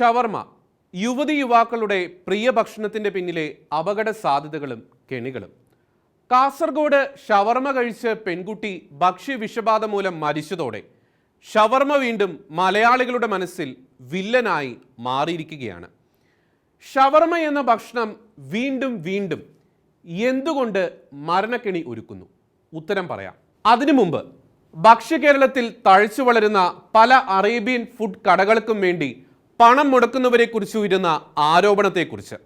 ഷവർമ യുവതി യുവാക്കളുടെ പ്രിയ ഭക്ഷണത്തിന്റെ പിന്നിലെ അപകട സാധ്യതകളും കെണികളും. കാസർഗോഡ് ഷവർമ കഴിച്ച് പെൺകുട്ടി ഭക്ഷ്യവിഷബാധ മൂലം മരിച്ചതോടെ ഷവർമ വീണ്ടും മലയാളികളുടെ മനസ്സിൽ വില്ലനായി മാറിയിരിക്കുകയാണ്. ഷവർമ എന്ന ഭക്ഷണം വീണ്ടും വീണ്ടും എന്തുകൊണ്ട് മരണക്കെണി ഒരുക്കുന്നു? ഉത്തരം പറയാം. അതിനു മുമ്പ് ഭക്ഷ്യകേരളത്തിൽ തഴച്ചു വളരുന്ന പല അറേബ്യൻ ഫുഡ് കടകൾക്കും വേണ്ടി പണം മുടക്കുന്നവരെ കുറിച്ച് ഉയരുന്ന ആരോപണത്തെക്കുറിച്ച്.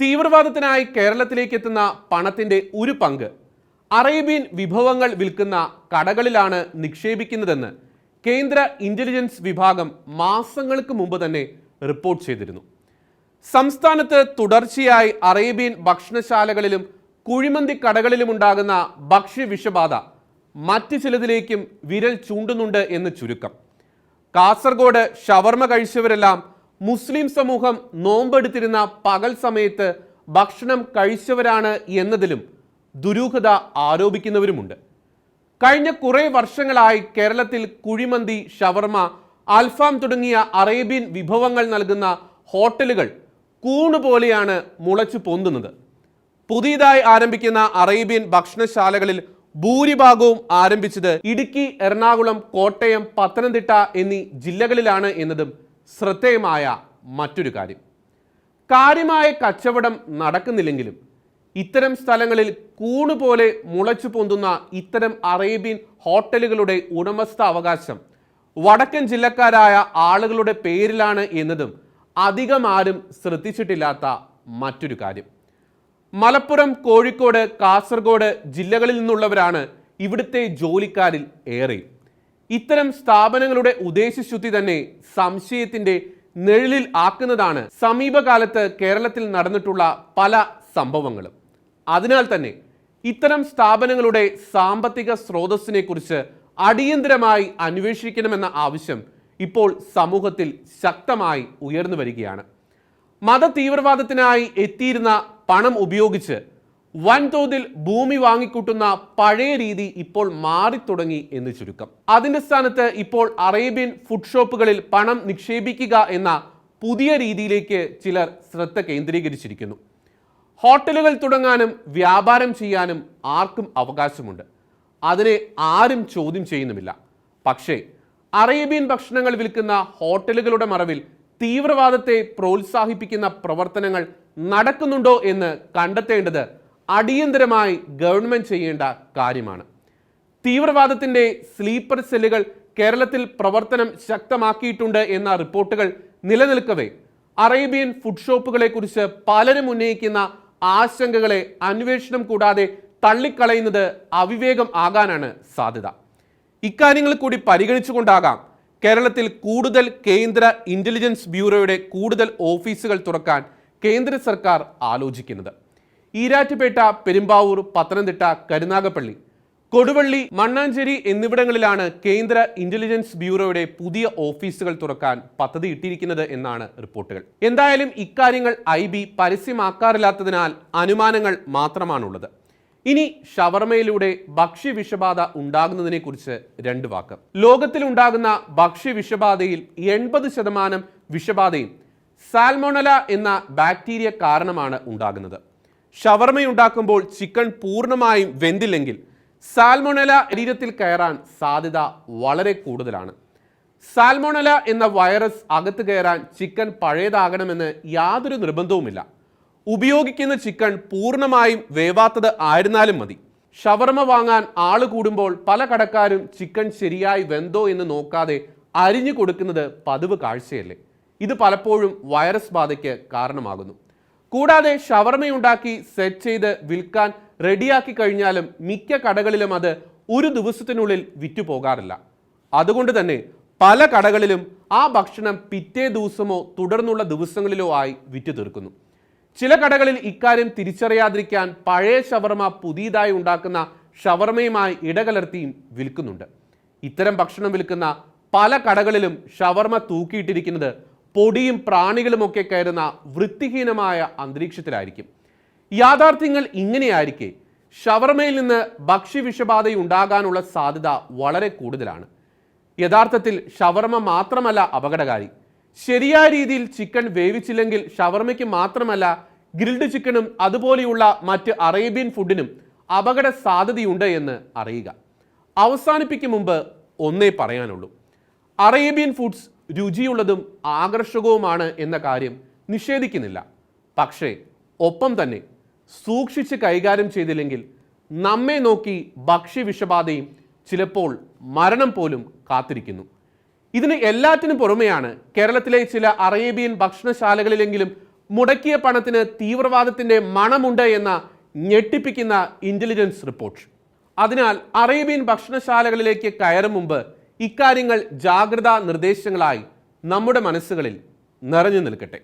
തീവ്രവാദത്തിനായി കേരളത്തിലേക്ക് എത്തുന്ന പണത്തിന്റെ ഒരു പങ്ക് അറേബ്യൻ വിഭവങ്ങൾ വിൽക്കുന്ന കടകളിലാണ് നിക്ഷേപിക്കുന്നതെന്ന് കേന്ദ്ര ഇന്റലിജൻസ് വിഭാഗം മാസങ്ങൾക്ക് മുമ്പ് തന്നെ റിപ്പോർട്ട് ചെയ്തിരുന്നു. സംസ്ഥാനത്ത് തുടർച്ചയായി അറേബ്യൻ ഭക്ഷണശാലകളിലും കുഴിമന്തി കടകളിലും ഉണ്ടാകുന്ന ഭക്ഷ്യവിഷബാധ മറ്റ് ചിലതിലേക്കും വിരൽ ചൂണ്ടുന്നുണ്ട് എന്ന് ചുരുക്കം. കാസർഗോഡ് ഷവർമ കഴിച്ചവരെല്ലാം മുസ്ലിം സമൂഹം നോമ്പെടുത്തിരുന്ന പകൽ സമയത്ത് ഭക്ഷണം കഴിച്ചവരാണ് എന്നതിലും ദുരൂഹത ആരോപിക്കുന്നവരുമുണ്ട്. കഴിഞ്ഞ കുറേ വർഷങ്ങളായി കേരളത്തിൽ കുഴിമന്തി ഷവർമ അൽഫാം തുടങ്ങിയ അറേബ്യൻ വിഭവങ്ങൾ നൽകുന്ന ഹോട്ടലുകൾ കൂണ് പോലെയാണ് മുളച്ചു പൊന്തുന്നത്. പുതിയതായി ആരംഭിക്കുന്ന അറേബ്യൻ ഭക്ഷണശാലകളിൽ ഭൂരിഭാഗവും ആരംഭിച്ചത് ഇടുക്കി എറണാകുളം കോട്ടയം പത്തനംതിട്ട എന്നീ ജില്ലകളിലാണ് എന്നതും ശ്രദ്ധേയമായ മറ്റൊരു കാര്യം. കാര്യമായ കച്ചവടം നടക്കുന്നില്ലെങ്കിലും ഇത്തരം സ്ഥലങ്ങളിൽ കൂണുപോലെ മുളച്ചു പൊന്തുന്ന ഇത്തരം അറേബ്യൻ ഹോട്ടലുകളുടെ ഉടമസ്ഥ അവകാശം വടക്കൻ ജില്ലക്കാരായ ആളുകളുടെ പേരിലാണ് എന്നതും അധികമാരും ശ്രദ്ധിച്ചിട്ടില്ലാത്ത മറ്റൊരു കാര്യം. മലപ്പുറം കോഴിക്കോട് കാസർഗോഡ് ജില്ലകളിൽ നിന്നുള്ളവരാണ് ഇവിടുത്തെ ജോലിക്കാരിൽ ഏറെ. ഇത്തരം സ്ഥാപനങ്ങളുടെ ഉദ്ദേശശുദ്ധി തന്നെ സംശയത്തിന്റെ നിഴലിൽ ആക്കുന്നതാണ് സമീപകാലത്ത് കേരളത്തിൽ നടന്നിട്ടുള്ള പല സംഭവങ്ങളും. അതിനാൽ തന്നെ ഇത്തരം സ്ഥാപനങ്ങളുടെ സാമ്പത്തിക സ്രോതസ്സിനെ കുറിച്ച് അടിയന്തരമായി അന്വേഷിക്കണമെന്ന ആവശ്യം ഇപ്പോൾ സമൂഹത്തിൽ ശക്തമായി ഉയർന്നു വരികയാണ്. മതതീവ്രവാദത്തിനായി എത്തിയിരുന്ന പണം ഉപയോഗിച്ച് വൻതോതിൽ ഭൂമി വാങ്ങിക്കൂട്ടുന്ന പഴയ രീതി ഇപ്പോൾ മാറിത്തുടങ്ങി എന്ന് ചുരുക്കം. അതിന്റെ സ്ഥാനത്ത് ഇപ്പോൾ അറേബ്യൻ ഫുഡ് ഷോപ്പുകളിൽ പണം നിക്ഷേപിക്കുക എന്ന പുതിയ രീതിയിലേക്ക് ചിലർ ശ്രദ്ധ കേന്ദ്രീകരിച്ചിരിക്കുന്നു. ഹോട്ടലുകൾ തുടങ്ങാനും വ്യാപാരം ചെയ്യാനും ആർക്കും അവകാശമുണ്ട്. അതിനെ ആരും ചോദ്യം ചെയ്യുന്നുമില്ല. പക്ഷേ അറേബ്യൻ ഭക്ഷണങ്ങൾ വിൽക്കുന്ന ഹോട്ടലുകളുടെ മറവിൽ തീവ്രവാദത്തെ പ്രോത്സാഹിപ്പിക്കുന്ന പ്രവർത്തനങ്ങൾ നടക്കുന്നുണ്ടോ എന്ന് കണ്ടെത്തേണ്ടത് അടിയന്തരമായി ഗവൺമെന്റ് ചെയ്യേണ്ട കാര്യമാണ്. തീവ്രവാദത്തിന്റെ സ്ലീപ്പർ സെല്ലുകൾ കേരളത്തിൽ പ്രവർത്തനം ശക്തമാക്കിയിട്ടുണ്ട് എന്ന റിപ്പോർട്ടുകൾ നിലനിൽക്കവേ അറേബ്യൻ ഫുഡ് ഷോപ്പുകളെ കുറിച്ച് പലരും ഉന്നയിക്കുന്ന ആശങ്കകളെ അന്വേഷണം കൂടാതെ തള്ളിക്കളയുന്നത് അവിവേകം ആകാനാണ് സാധ്യത. ഇക്കാര്യങ്ങൾ കൂടി പരിഗണിച്ചുകൊണ്ടാകാം കേരളത്തിൽ കൂടുതൽ കേന്ദ്ര ഇന്റലിജൻസ് ബ്യൂറോയുടെ കൂടുതൽ ഓഫീസുകൾ തുറക്കാൻ കേന്ദ്ര സർക്കാർ ആലോചിക്കുന്നത്. ഈരാറ്റുപേട്ട പെരുമ്പാവൂർ പത്തനംതിട്ട കരുനാഗപ്പള്ളി കൊടുവള്ളി മണ്ണാഞ്ചേരി എന്നിവിടങ്ങളിലാണ് കേന്ദ്ര ഇന്റലിജൻസ് ബ്യൂറോയുടെ പുതിയ ഓഫീസുകൾ തുറക്കാൻ പദ്ധതി ഇട്ടിരിക്കുന്നത് എന്നാണ് റിപ്പോർട്ടുകൾ. എന്തായാലും ഇക്കാര്യങ്ങൾ ഐ ബി പരസ്യമാക്കാറില്ലാത്തതിനാൽ അനുമാനങ്ങൾ മാത്രമാണുള്ളത്. ഇനി ഷവർമയിലൂടെ ഭക്ഷ്യവിഷബാധ ഉണ്ടാകുന്നതിനെ കുറിച്ച് രണ്ട് വാക്ക്. ലോകത്തിലുണ്ടാകുന്ന ഭക്ഷ്യവിഷബാധയിൽ എൺപത് ശതമാനം വിഷബാധയും സാൽമോണല എന്ന ബാക്ടീരിയ കാരണമാണ് ഉണ്ടാകുന്നത്. ഷവർമ ഉണ്ടാക്കുമ്പോൾ ചിക്കൻ പൂർണമായും വെന്തില്ലെങ്കിൽ സാൽമോണല ശരീരത്തിൽ കയറാൻ സാധ്യത വളരെ കൂടുതലാണ്. സാൽമോണല എന്ന വൈറസ് അകത്ത് കയറാൻ ചിക്കൻ പഴയതാകണമെന്ന് യാതൊരു നിർബന്ധവുമില്ല. ഉപയോഗിക്കുന്ന ചിക്കൻ പൂർണമായും വേവാത്തത് ആയിരുന്നാലും മതി. ഷവർമ വാങ്ങാൻ ആൾ കൂടുമ്പോൾ പല കടക്കാരും ചിക്കൻ ശരിയായി വെന്തോ എന്ന് നോക്കാതെ അരിഞ്ഞു കൊടുക്കുന്നത് പതിവ് കാഴ്ചയല്ലേ. ഇത് പലപ്പോഴും വൈറസ് ബാധയ്ക്ക് കാരണമാകുന്നു. കൂടാതെ ഷവർമയുണ്ടാക്കി സെറ്റ് ചെയ്ത് വിൽക്കാൻ റെഡിയാക്കി കഴിഞ്ഞാലും മിക്ക കടകളിലും അത് ഒരു ദിവസത്തിനുള്ളിൽ വിറ്റു പോകാറില്ല. അതുകൊണ്ട് തന്നെ പല കടകളിലും ആ ഭക്ഷണം പിറ്റേ ദിവസമോ തുടർന്നുള്ള ദിവസങ്ങളിലോ ആയി വിറ്റു തീർക്കുന്നു. ചില കടകളിൽ ഇക്കാര്യം തിരിച്ചറിയാതിരിക്കാൻ പഴയ ഷവർമ പുതിയതായി ഉണ്ടാക്കുന്ന ഷവർമയുമായി ഇടകലർത്തിയും വിൽക്കുന്നുണ്ട്. ഇത്തരം ഭക്ഷണം വിൽക്കുന്ന പല കടകളിലും ഷവർമ തൂക്കിയിട്ടിരിക്കുന്നത് പൊടിയും പ്രാണികളുമൊക്കെ കയറുന്ന വൃത്തിഹീനമായ അന്തരീക്ഷത്തിലായിരിക്കും. യാഥാർത്ഥ്യങ്ങൾ ഇങ്ങനെയായിരിക്കെ ഷവർമയിൽ നിന്ന് ഭക്ഷ്യവിഷബാധയുണ്ടാകാനുള്ള സാധ്യത വളരെ കൂടുതലാണ്. യഥാർത്ഥത്തിൽ ഷവർമ മാത്രമല്ല അപകടകാരി. ശരിയായ രീതിയിൽ ചിക്കൻ വേവിച്ചില്ലെങ്കിൽ ഷവർമയ്ക്ക് മാത്രമല്ല ഗ്രിൽഡ് ചിക്കനും അതുപോലെയുള്ള മറ്റ് അറേബ്യൻ ഫുഡിനും അപകട സാധ്യതയുണ്ട് എന്ന് അറിയുക. അവസാനിപ്പിക്കും മുമ്പ് ഒന്നേ പറയാനുള്ളൂ. അറേബ്യൻ ഫുഡ്സ് രുചിയുള്ളതും ആകർഷകവുമാണ് എന്ന കാര്യം നിഷേധിക്കുന്നില്ല. പക്ഷേ ഒപ്പം തന്നെ സൂക്ഷിച്ച് കൈകാര്യം ചെയ്തില്ലെങ്കിൽ നമ്മെ നോക്കി ഭക്ഷ്യവിഷബാധയും ചിലപ്പോൾ മരണം പോലും കാത്തിരിക്കുന്നു. ഇതിന് എല്ലാറ്റിനും പുറമെയാണ് കേരളത്തിലെ ചില അറേബ്യൻ ഭക്ഷണശാലകളിലെങ്കിലും മുടക്കിയ പണത്തിന് തീവ്രവാദത്തിന്റെ മണമുണ്ട് എന്ന ഞെട്ടിപ്പിക്കുന്ന ഇന്റലിജൻസ് റിപ്പോർട്ട് അതിനാൽ അറേബ്യൻ ഭക്ഷണശാലകളിലേക്ക് കയറും മുമ്പ് ഇക്കാര്യങ്ങൾ ജാഗ്രതാ നിർദ്ദേശങ്ങളായി നമ്മുടെ മനസ്സുകളിൽ നിറഞ്ഞു നിൽക്കട്ടെ.